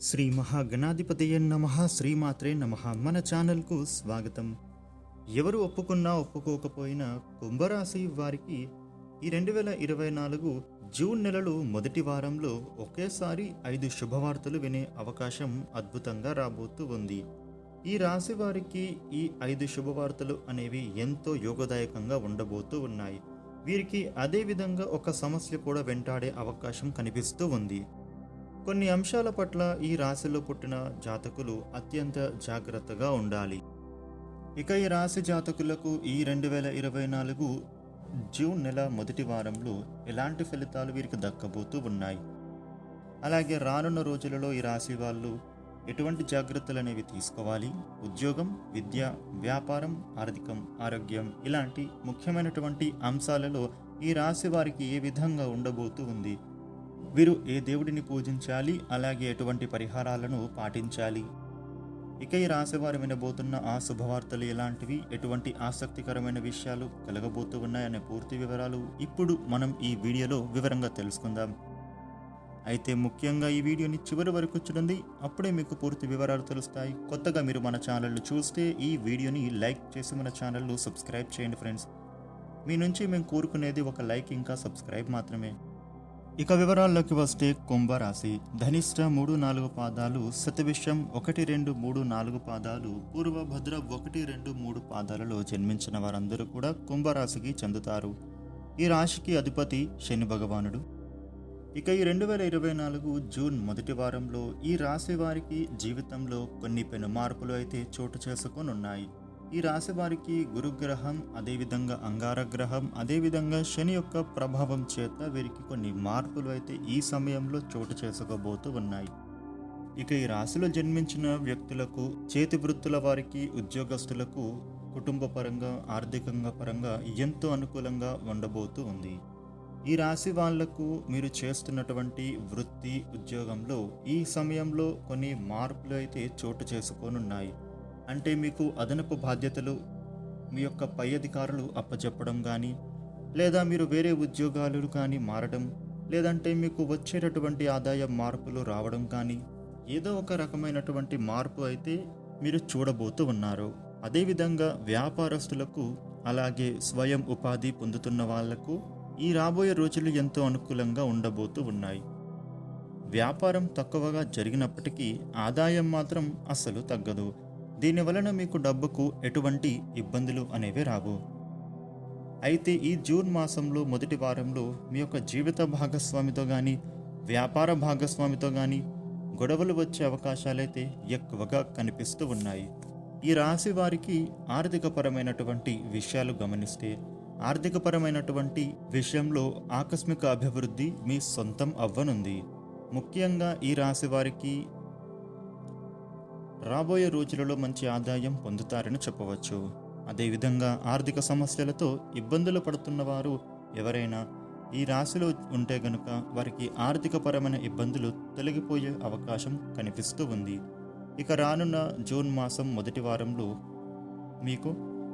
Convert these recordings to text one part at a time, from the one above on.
శ్రీ మహాగణాధిపతయ నమ శ్రీమాత్రే నమ. మన ఛానల్కు స్వాగతం. ఎవరు ఒప్పుకున్నా ఒప్పుకోకపోయినా కుంభరాశి వారికి ఈ రెండు వేల ఇరవై నాలుగు జూన్ నెలలో మొదటి వారంలో ఒకేసారి ఐదు శుభవార్తలు వినే అవకాశం అద్భుతంగా రాబోతూ ఉంది. ఈ రాశి వారికి ఈ ఐదు శుభవార్తలు అనేవి ఎంతో యోగదాయకంగా ఉండబోతూ ఉన్నాయి. వీరికి అదేవిధంగా ఒక సమస్య కూడా వెంటాడే అవకాశం కనిపిస్తూ ఉంది. కొన్ని అంశాల పట్ల ఈ రాశిలో పుట్టిన జాతకులు అత్యంత జాగ్రత్తగా ఉండాలి. ఇక ఈ రాశి జాతకులకు ఈ రెండు వేల ఇరవై నాలుగు జూన్ నెల మొదటి వారంలో ఎలాంటి ఫలితాలు వీరికి దక్కబోతూ ఉన్నాయి? అలాగే రానున్న రోజులలో ఈ రాశి వాళ్ళు ఎటువంటి జాగ్రత్తలు అనేవి తీసుకోవాలి? ఉద్యోగం విద్య వ్యాపారం ఆర్థికం ఆరోగ్యం ఇలాంటి ముఖ్యమైనటువంటి అంశాలలో ఈ రాశి వారికి ఏ విధంగా ఉండబోతూ ఉంది? వీరు ఏ దేవుడిని పూజించాలి? అలాగే ఎటువంటి పరిహారాలను పాటించాలి? ఇక ఈ రాశివారు వినబోతున్న ఆ శుభవార్తలు ఎలాంటివి? ఎటువంటి ఆసక్తికరమైన విషయాలు కలగబోతూ ఉన్నాయనే పూర్తి వివరాలు ఇప్పుడు మనం ఈ వీడియోలో వివరంగా తెలుసుకుందాం. అయితే ముఖ్యంగా ఈ వీడియోని చివరి వరకు చూడండి. అప్పుడే మీకు పూర్తి వివరాలు తెలుస్తాయి. కొత్తగా మీరు మన ఛానల్ను చూస్తే ఈ వీడియోని లైక్ చేసి మన ఛానల్ను సబ్స్క్రైబ్ చేయండి ఫ్రెండ్స్. మీ నుంచి మేము కోరుకునేది ఒక లైక్ ఇంకా సబ్స్క్రైబ్ మాత్రమే. ఇక వివరాల్లోకి వస్తే కుంభరాశి. ధనిష్ట మూడు నాలుగు పాదాలు శతవిషం ఒకటి రెండు మూడు నాలుగు పాదాలు పూర్వభద్ర ఒకటి రెండు మూడు పాదాలలో జన్మించిన వారందరూ కూడా కుంభరాశికి చెందుతారు. ఈ రాశికి అధిపతి శని భగవానుడు. ఇక ఈ రెండు వేల ఇరవై నాలుగు జూన్ మొదటి వారంలో ఈ రాశి వారికి జీవితంలో కొన్ని పెను మార్పులు అయితే చోటు చేసుకొని ఉన్నాయి ఈ రాశి వారికి గురుగ్రహం అదేవిధంగా అంగారగ్రహం అదేవిధంగా శని యొక్క ప్రభావం చేత వీరికి కొన్ని మార్పులు అయితే ఈ సమయంలో చోటు చేసుకోబోతూ ఉన్నాయి. ఇక ఈ రాశిలో జన్మించిన వ్యక్తులకు చేతి వృత్తుల వారికి ఉద్యోగస్తులకు కుటుంబ పరంగా ఆర్థికంగా పరంగా ఎంతో అనుకూలంగా ఉండబోతూ ఉంది. ఈ రాశి వాళ్ళకు మీరు చేస్తున్నటువంటి వృత్తి ఉద్యోగంలో ఈ సమయంలో కొన్ని మార్పులు అయితే చోటు చేసుకోనున్నాయి. అంటే మీకు అదనపు బాధ్యతలు మీ యొక్క పై అధికారులు అప్పచెప్పడం కానీ లేదా మీరు వేరే ఉద్యోగాలు కానీ మారడం లేదంటే మీకు వచ్చేటటువంటి ఆదాయ మార్పులు రావడం కానీ ఏదో ఒక రకమైనటువంటి మార్పు అయితే మీరు చూడబోతూ ఉన్నారు. అదేవిధంగా వ్యాపారస్తులకు అలాగే స్వయం ఉపాధి పొందుతున్న వాళ్ళకు ఈ రాబోయే రోజులు ఎంతో అనుకూలంగా ఉండబోతూ ఉన్నాయి. వ్యాపారం తక్కువగా జరిగినప్పటికీ ఆదాయం మాత్రం అస్సలు తగ్గదు. దీని వలన మీకు డబ్బుకు ఎటువంటి ఇబ్బందులు అనేవి రావు. అయితే ఈ జూన్ మాసంలో మొదటి వారంలో మీ యొక్క జీవిత భాగస్వామితో కానీ వ్యాపార భాగస్వామితో కానీ గొడవలు వచ్చే అవకాశాలైతే ఎక్కువగా కనిపిస్తూ ఉన్నాయి. ఈ రాశి వారికి ఆర్థికపరమైనటువంటి విషయాలు గమనిస్తే ఆర్థికపరమైనటువంటి విషయంలో ఆకస్మిక అభివృద్ధి మీ సొంతం అవ్వనుంది. ముఖ్యంగా ఈ రాశి వారికి రాబోయే రోజులలో మంచి ఆదాయం పొందుతారని చెప్పవచ్చు. అదేవిధంగా ఆర్థిక సమస్యలతో ఇబ్బందులు పడుతున్న వారు ఎవరైనా ఈ రాశిలో ఉంటే గనుక వారికి ఆర్థికపరమైన ఇబ్బందులు తొలగిపోయే అవకాశం కనిపిస్తూ ఉంది. ఇక రానున్న జూన్ మాసం మొదటి వారంలో మీకు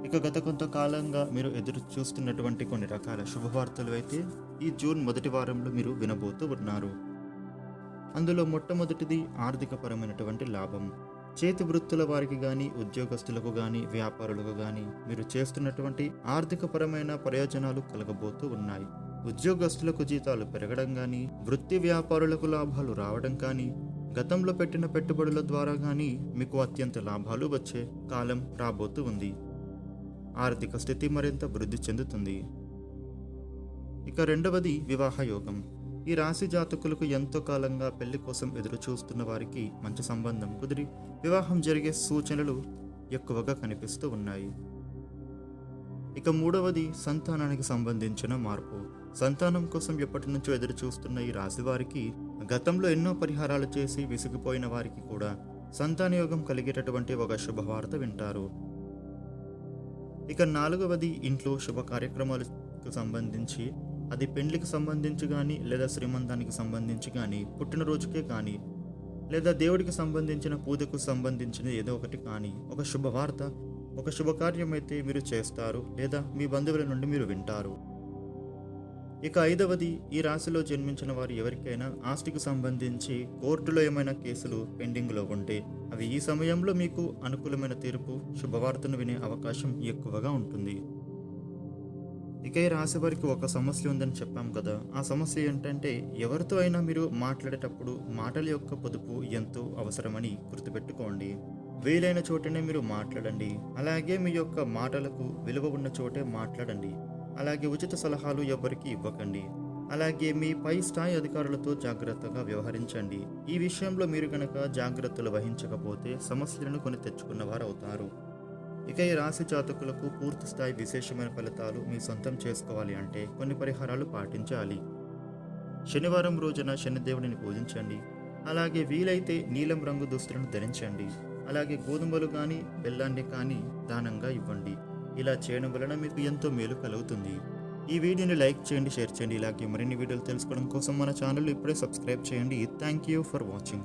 ఇక గత కొంతకాలంగా మీరు ఎదురు చూస్తున్నటువంటి కొన్ని రకాల శుభవార్తలు అయితే ఈ జూన్ మొదటి వారంలో మీరు వినబోతూ ఉన్నారు. అందులో మొట్టమొదటిది ఆర్థికపరమైనటువంటి లాభం. చేతి వృత్తుల వారికి కానీ ఉద్యోగస్తులకు కానీ వ్యాపారులకు కానీ మీరు చేస్తున్నటువంటి ఆర్థికపరమైన ప్రయోజనాలు కలగబోతూ ఉన్నాయి. ఉద్యోగస్తులకు జీతాలు పెరగడం కానీ వృత్తి వ్యాపారులకు లాభాలు రావడం కానీ గతంలో పెట్టిన పెట్టుబడుల ద్వారా కానీ మీకు అత్యంత లాభాలు వచ్చే కాలం రాబోతూ ఉంది. ఆర్థిక స్థితి మరింత వృద్ధి చెందుతుంది. ఇక రెండవది వివాహ యోగం. ఈ రాశి జాతకులకు ఎంతో కాలంగా పెళ్ళి కోసం ఎదురు చూస్తున్న వారికి మంచి సంబంధం కుదిరి వివాహం జరిగే సూచనలు ఎక్కువగా కనిపిస్తూ ఉన్నాయి. ఇక మూడవది సంతానానికి సంబంధించిన మార్పు. సంతానం కోసం ఎప్పటి నుంచో ఎదురు చూస్తున్న ఈ రాశి వారికి గతంలో ఎన్నో పరిహారాలు చేసి విసిగిపోయిన వారికి కూడా సంతానయోగం కలిగేటటువంటి ఒక శుభవార్త వింటారు. ఇక నాలుగవది ఇంట్లో శుభ కార్యక్రమాలకు సంబంధించి అది పెండ్లికి సంబంధించి కానీ లేదా శ్రీమంతానికి సంబంధించి కానీ పుట్టినరోజుకే కానీ లేదా దేవుడికి సంబంధించిన పూజకు సంబంధించిన ఏదో ఒకటి కానీ ఒక శుభవార్త ఒక శుభకార్యం అయితే మీరు చేస్తారు లేదా మీ బంధువుల నుండి మీరు వింటారు. ఇక ఐదవది ఈ రాశిలో జన్మించిన వారు ఎవరికైనా ఆస్తికి సంబంధించి కోర్టులో ఏమైనా కేసులు పెండింగ్లో ఉంటే అవి ఈ సమయంలో మీకు అనుకూలమైన తీర్పు శుభవార్తను వినే అవకాశం ఎక్కువగా ఉంటుంది. ఇక ఈ రాశి వారికి ఒక సమస్య ఉందని చెప్పాం కదా. ఆ సమస్య ఏంటంటే ఎవరితో అయినా మీరు మాట్లాడేటప్పుడు మాటల యొక్క పొదుపు ఎంతో అవసరమని గుర్తుపెట్టుకోండి. వీలైన చోటనే మీరు మాట్లాడండి. అలాగే మీ యొక్క మాటలకు విలువ ఉన్న చోటే మాట్లాడండి. అలాగే ఉచిత సలహాలు ఎవరికి ఇవ్వకండి. అలాగే మీ పై స్థాయి అధికారులతో జాగ్రత్తగా వ్యవహరించండి. ఈ విషయంలో మీరు కనుక జాగ్రత్తలు వహించకపోతే సమస్యలను కొని తెచ్చుకున్న వారు అవుతారు ఇక ఈ రాశి జాతకులకు పూర్తి స్థాయి విశేషమైన ఫలితాలు మీ సొంతం చేసుకోవాలి అంటే కొన్ని పరిహారాలు పాటించాలి. శనివారం రోజున శనిదేవుడిని పూజించండి. అలాగే వీలైతే నీలం రంగు దుస్తులను ధరించండి. అలాగే గోధుమలు కానీ బెల్లాన్ని కానీ దానంగా ఇవ్వండి. ఇలా చేయడం వలన మీకు ఎంతో మేలు కలుగుతుంది. ఈ వీడియోని లైక్ చేయండి షేర్ చేయండి. ఇలాగే మరిన్ని వీడియోలు తెలుసుకోవడం కోసం మన ఛానల్ ఇప్పుడే సబ్స్క్రైబ్ చేయండి. Thank you for watching.